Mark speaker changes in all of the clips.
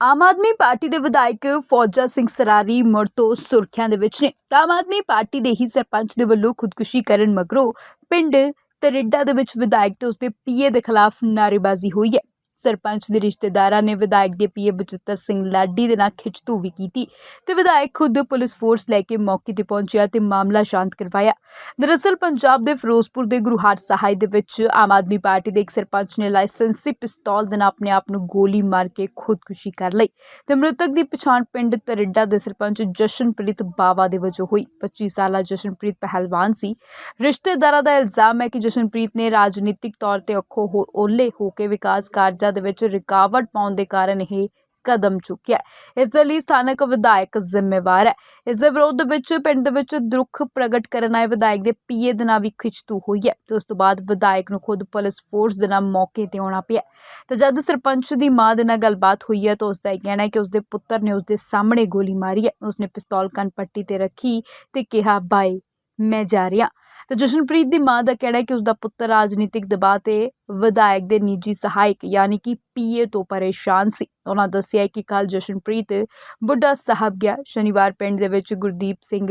Speaker 1: Aam Aadmi party ਦੇ ਵਿਧਾਇਕ ਫੌਜਾ ਸਿੰਘ ਸਰਾਰੀ ਮੁੜ ਤੋਂ ਸੁਰਖੀਆਂ ਦੇ ਵਿੱਚ ਨੇ। ਤਾਂ ਆਮ ਆਦਮੀ ਪਾਰਟੀ ਦੇ ਹੀ ਸਰਪੰਚ ਦੇ ਵੱਲੋਂ ਖੁਦਕੁਸ਼ੀ ਕਰਨ ਮਗਰੋਂ ਪਿੰਡ ਤਰਿੱਡਾ ਦੇ ਵਿੱਚ ਵਿਧਾਇਕ ਤੇ ਉਸਦੇ ਪੀਏ ਦੇ ਖਿਲਾਫ ਨਾਅਰੇਬਾਜ਼ੀ ਹੋਈ ਹੈ। ਸਰਪੰਚ ਦੇ ਰਿਸ਼ਤੇਦਾਰਾਂ ਨੇ ਵਿਧਾਇਕ ਦੇ ਪੀਏ ਬਚਿੱਤਰ ਸਿੰਘ ਲਾਡੀ ਦੇ ਨਾਲ ਖਿੱਚਤੂ ਵੀ ਕੀਤੀ ਤੇ ਵਿਧਾਇਕ ਖੁਦ ਪੁਲਿਸ ਫੋਰਸ ਲੈ ਕੇ ਮੌਕੇ ਤੇ ਪਹੁੰਚਿਆ ਤੇ ਮਾਮਲਾ ਸ਼ਾਂਤ ਕਰਵਾਇਆ। ਦਰਅਸਲ ਪੰਜਾਬ ਦੇ ਫਿਰੋਜ਼ਪੁਰ ਦੇ ਗੁਰੂਹਾਟ ਸਹਾਇ ਦੇ ਵਿੱਚ ਆਮ ਆਦਮੀ ਪਾਰਟੀ ਦੇ ਇੱਕ ਸਰਪੰਚ ਨੇ ਲਾਇਸੈਂਸੀ ਪਿਸਤੌਲ ਦੇ ਨਾਲ ਆਪਣੇ ਆਪ ਨੂੰ ਗੋਲੀ ਮਾਰ ਕੇ ਖੁਦਕੁਸ਼ੀ ਕਰ ਲਈ ਤੇ ਮ੍ਰਿਤਕ ਦੀ ਪਛਾਣ ਪਿੰਡ ਤਰਿੱਡਾ ਦੇ ਸਰਪੰਚ ਜਸ਼ਨਪ੍ਰੀਤ ਬਾਵਾ ਦੇ ਵਜੋਂ ਹੋਈ। 25 ਸਾਲਾ ਜਸ਼ਨਪ੍ਰੀਤ ਪਹਿਲਵਾਨ ਸੀ। ਰਿਸ਼ਤੇਦਾਰਾਂ ਦਾ ਇਲਜ਼ਾਮ ਹੈ ਕਿ ਜਸ਼ਨਪ੍ਰੀਤ ਨੇ ਰਾਜਨੀਤਿਕ ਤੌਰ ਤੇ ਅੱਖੋਂ ਹੋ ਓਲੇ ਹੋ ਕੇ ਵਿਕਾਸ ਕਾਰਜ ਦੇ ਵਿੱਚ ਰੁਕਾਵਟ ਪਾਉਣ ਦੇ ਕਾਰਨ ਇਹ ਕਦਮ ਚੁੱਕਿਆ ਇਸ ਦੇ ਲਈ ਸਥਾਨਕ ਵਿਧਾਇਕ ਜ਼ਿੰਮੇਵਾਰ ਹੈ। ਇਸ ਦੇ ਵਿਰੋਧ ਵਿੱਚ, ਪਿੰਡ ਦੇ ਵਿੱਚ ਦੁੱਖ ਪ੍ਰਗਟ ਕਰਨ ਆਏ ਵਿਧਾਇਕ ਦੇ ਪੀਏ ਦੇ ਨਾਲ ਵੀ ਖਿੱਚਤੂ ਹੋਈ ਹੈ। ਤੇ ਉਸ ਤੋਂ ਬਾਅਦ ਵਿਧਾਇਕ ਨੂੰ ਖੁਦ ਪੁਲਿਸ ਫੋਰਸ ਦੇ ਨਾਲ ਮੌਕੇ ਤੇ ਆਉਣਾ ਪਿਆ ਤੇ ਜਦ ਸਰਪੰਚ ਦੀ ਮਾਂ ਦੇ ਨਾਲ ਗੱਲਬਾਤ ਹੋਈ ਹੈ, ਤਾਂ ਉਸ ਦਾ ਇਹ ਕਹਿਣਾ ਹੈ ਕਿ ਉਸ ਦੇ ਪੁੱਤਰ ਨੇ ਉਸ ਦੇ ਸਾਹਮਣੇ ਗੋਲੀ ਮਾਰੀ ਹੈ। ਉਸਨੇ ਪਿਸਤੌਲ ਕੰਨ ਪੱਟੀ ਤੇ ਰੱਖੀ ਤੇ ਕਿਹਾ, ਬਾਈ, ਮੈਂ ਜਾ ਰਿਹਾ। ਤੇ ਜਸ਼ਨਪ੍ਰੀਤ ਦੀ ਮਾਂ ਦਾ ਕਹਿਣਾ ਹੈ ਕਿ ਉਸ ਦਾ ਪੁੱਤਰ ਰਾਜਨੀਤਿਕ ਦਬਾਅ ਤੇ ਵਿਧਾਇਕ ਦੇ ਨਿੱਜੀ ਸਹਾਇਕ ਯਾਨੀ ਕਿ ਪੀਏ ਤੋਂ ਪਰੇਸ਼ਾਨ ਸੀ। ਉਹਨਾਂ ਦੱਸਿਆ ਕਿ ਕੱਲ ਜਸ਼ਨਪ੍ਰੀਤ ਬੁੱਢਾ ਸਾਹਿਬ ਗਿਆ। ਸ਼ਨੀਵਾਰ ਪਿੰਡ ਦੇ ਵਿੱਚ ਗੁਰਦੀਪ ਸਿੰਘ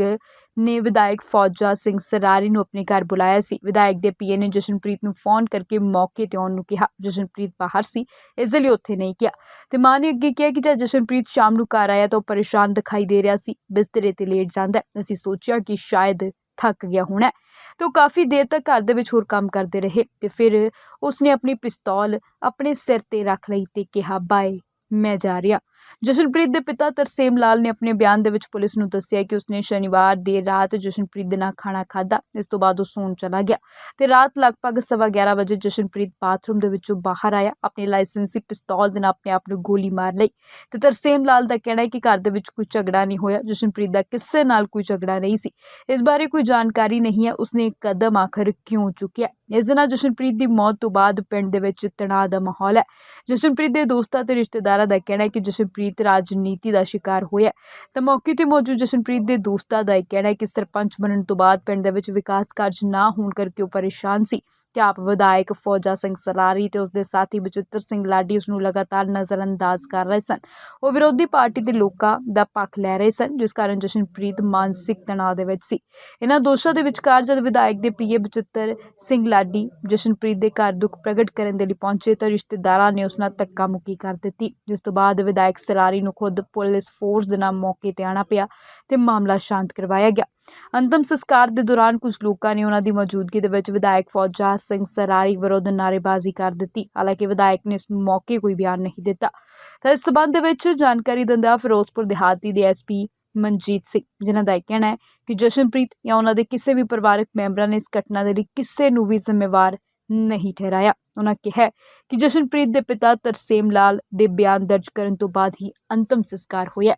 Speaker 1: ਨੇ ਵਿਧਾਇਕ ਫੌਜਾ ਸਿੰਘ ਸਰਾਰੀ ਨੂੰ ਆਪਣੇ ਘਰ ਬੁਲਾਇਆ ਸੀ। ਵਿਧਾਇਕ ਦੇ ਪੀਏ ਨੇ ਜਸ਼ਨਪ੍ਰੀਤ ਨੂੰ ਫੋਨ ਕਰਕੇ ਮੌਕੇ ਤੇ ਆਉਣ ਨੂੰ ਕਿਹਾ। ਜਸ਼ਨਪ੍ਰੀਤ ਬਾਹਰ ਸੀ, ਇਸ ਲਈ ਉੱਥੇ ਨਹੀਂ ਗਿਆ। ਤੇ ਮਾਂ ਨੇ ਅੱਗੇ ਕਿਹਾ ਕਿ ਜਦ ਜਸ਼ਨਪ੍ਰੀਤ ਸ਼ਾਮ ਨੂੰ ਘਰ ਆਇਆ ਤਾਂ ਉਹ ਪਰੇਸ਼ਾਨ ਦਿਖਾਈ ਦੇ ਰਿਹਾ ਸੀ। ਬਿਸਤਰੇ ਤੇ ਲੇਟ ਜਾਂਦਾ ਅਸੀਂ ਸੋਚਿਆ ਕਿ ਸ਼ਾਇਦ ਥੱਕ ਗਿਆ ਹੋਣਾ। ਹੈ ਤੇ ਉਹ ਕਾਫੀ ਦੇਰ ਤੱਕ ਘਰ ਦੇ ਵਿੱਚ ਹੋਰ ਕੰਮ ਕਰਦੇ ਰਹੇ ਤੇ ਫਿਰ ਉਸਨੇ ਆਪਣੀ ਪਿਸਤੌਲ ਆਪਣੇ ਸਿਰ ਤੇ ਰੱਖ ਲਈ ਤੇ ਕਿਹਾ, ਬਾਏ, ਮੈਂ ਜਾ ਰਿਹਾ। ਜਸ਼ਨਪ੍ਰੀਤ ਦੇ ਪਿਤਾ ਤਰਸੇਮ ਲਾਲ ਨੇ ਆਪਣੇ ਬਿਆਨ ਦੇ ਵਿੱਚ ਪੁਲਿਸ ਨੂੰ ਦੱਸਿਆ ਕਿ ਉਸਨੇ ਸ਼ਨੀਵਾਰ ਦੇਰ ਰਾਤ ਜਸ਼ਨਪ੍ਰੀਤ ਦੇ ਨਾਲ ਖਾਣਾ ਖਾਧਾ। ਇਸ ਤੋਂ ਬਾਅਦ ਉਹ ਸੌਣ ਚਲਾ ਗਿਆ ਤੇ ਰਾਤ ਲਗਭਗ ਸਵਾ 11 ਵਜੇ ਜਸ਼ਨਪ੍ਰੀਤ ਬਾਥਰੂਮ ਦੇ ਵਿੱਚੋਂ ਬਾਹਰ ਆਇਆ, ਆਪਣੀ ਲਾਇਸੈਂਸੀ ਪਿਸਤੌਲ ਦੇ ਨਾਲ ਆਪਣੇ ਆਪ ਨੂੰ ਗੋਲੀ ਮਾਰ ਲਈ ਤੇ ਤਰਸੇਮ ਲਾਲ ਦਾ ਕਹਿਣਾ ਹੈ ਕਿ ਘਰ ਦੇ ਵਿੱਚ ਕੋਈ ਝਗੜਾ ਨਹੀਂ ਹੋਇਆ, ਜਸ਼ਨਪ੍ਰੀਤ ਦਾ ਕਿਸੇ ਨਾਲ ਕੋਈ ਝਗੜਾ ਨਹੀਂ ਸੀ। ਇਸ ਬਾਰੇ ਕੋਈ ਜਾਣਕਾਰੀ ਨਹੀਂ ਹੈ, ਉਸਨੇ ਕਦਮ ਆਖਰ ਕਿਉਂ ਚੁੱਕਿਆ? ਇਸ ਦੇ ਨਾਲ ਜਸ਼ਨਪ੍ਰੀਤ ਦੀ ਮੌਤ ਤੋਂ ਬਾਅਦ ਪਿੰਡ ਦੇ ਵਿੱਚ ਤਣਾਅ ਦਾ ਮਾਹੌਲ ਹੈ। ਜਸ਼ਨਪ੍ਰੀਤ ਦੇ ਦੋਸਤਾਂ ਤੇ ਰਿਸ਼ਤੇਦਾਰਾਂ ਦਾ ਕਹਿਣਾ ਹੈ ਕਿ ਜਸ਼ਨਪ੍ਰੀਤ ਰਾਜਨੀਤੀ ਦਾ ਸ਼ਿਕਾਰ ਹੋਇਆ। ਤਾਂ ਮੌਕੇ ਤੇ ਮੌਜੂਦ ਜਸ਼ਨਪ੍ਰੀਤ ਦੇ ਦੋਸਤਾਂ ਦਾ ਇਹ ਕਹਿਣਾ ਹੈ ਕਿ ਸਰਪੰਚ ਬਣਨ ਤੋਂ ਬਾਅਦ ਪਿੰਡ ਦੇ ਵਿੱਚ ਵਿਕਾਸ ਕਾਰਜ ਨਾ ਹੋਣ ਕਰਕੇ ਉਹ ਪਰੇਸ਼ਾਨ ਸੀ। ਤੇ ਆਪ ਵਿਧਾਇਕ ਫੌਜਾ ਸਿੰਘ ਸਰਾਰੀ ਤੇ ਉਸਦੇ ਸਾਥੀ ਬਚਿੱਤਰ ਸਿੰਘ ਲਾਡੀ ਉਸ ਨੂੰ ਲਗਾਤਾਰ ਨਜ਼ਰਅੰਦਾਜ਼ ਕਰ ਰਹੇ ਸਨ। ਉਹ ਵਿਰੋਧੀ ਪਾਰਟੀ ਦੇ ਲੋਕਾਂ ਦਾ ਪੱਖ ਲੈ ਰਹੇ ਸਨ, ਜਿਸ ਕਾਰਨ ਜਸ਼ਨਪ੍ਰੀਤ ਮਾਨਸਿਕ ਤਣਾਅ ਦੇ ਵਿੱਚ ਸੀ। ਇਹਨਾਂ ਦੋਸ਼ਾਂ ਦੇ ਵਿਚਕਾਰ ਜਦ ਵਿਧਾਇਕ ਦੇ ਪੀਏ ਬਚਿੱਤਰ ਸਿੰਘ ਲਾਡੀ ਜਸ਼ਨਪ੍ਰੀਤ ਦੇ ਘਰ ਦੁੱਖ ਪ੍ਰਗਟ ਕਰਨ ਦੇ ਲਈ ਪਹੁੰਚੇ ਤਾਂ ਰਿਸ਼ਤੇਦਾਰਾਂ ਨੇ ਉਸ ਨਾਲ ਧੱਕਾ ਮੁੱਕੀ ਕਰ ਦਿੱਤੀ। ਜਿਸ ਤੋਂ ਬਾਅਦ ਵਿਧਾਇਕ ਸਰਾਰੀ ਨੂੰ ਖੁਦ ਪੁਲਿਸ ਫੋਰਸ ਦੇ ਨਾਲ ਮੌਕੇ ਤੇ ਆਣਾ ਪਿਆ ਤੇ ਮਾਮਲਾ ਸ਼ਾਂਤ ਕਰਵਾਇਆ ਗਿਆ। ਅੰਤਮ ਸੰਸਕਾਰ ਦੇ ਦੌਰਾਨ ਕੁਝ ਲੋਕਾਂ ਨੇ ਉਹਨਾਂ ਦੀ ਮੌਜੂਦਗੀ ਦੇ ਵਿੱਚ ਵਿਧਾਇਕ ਫੌਜਾ ਸਿੰਘ ਸਰਾਰੀ ਵਿਰੁੱਧ ਨਾਅਰੇਬਾਜ਼ੀ ਕਰ ਦਿੱਤੀ। ਹਾਲਾਂਕਿ ਵਿਧਾਇਕ ਨੇ ਇਸ ਮੌਕੇ ਕੋਈ ਬਿਆਨ ਨਹੀਂ ਦਿੱਤਾ। ਤਾਂ ਇਸ ਸਬੰਧ ਦੇ ਵਿੱਚ ਜਾਣਕਾਰੀ ਦਿੰਦਾ ਫਿਰੋਜ਼ਪੁਰ ਦਿਹਾਤੀ ਦੇ ਐਸਪੀ ਮਨਜੀਤ ਸਿੰਘ, ਜਿਨ੍ਹਾਂ ਦਾ ਇਹ ਕਹਿਣਾ ਹੈ ਕਿ ਜਸ਼ਨਪ੍ਰੀਤ ਜਾਂ ਉਹਨਾਂ ਦੇ ਕਿਸੇ ਵੀ ਪਰਿਵਾਰਕ ਮੈਂਬਰਾਂ ਨੇ ਇਸ ਘਟਨਾ ਦੇ ਲਈ ਕਿਸੇ ਨੂੰ ਵੀ ਜ਼ਿੰਮੇਵਾਰ ਨਹੀਂ ਠਹਿਰਾਇਆ। ਉਹਨਾਂ ਕਿਹਾ ਕਿ ਜਸ਼ਨਪ੍ਰੀਤ ਦੇ ਪਿਤਾ ਤਰਸੇਮ ਲਾਲ ਦੇ ਬਿਆਨ ਦਰਜ ਕਰਨ ਤੋਂ ਬਾਅਦ ਹੀ ਅੰਤਮ ਸੰਸਕਾਰ ਹੋਇਆ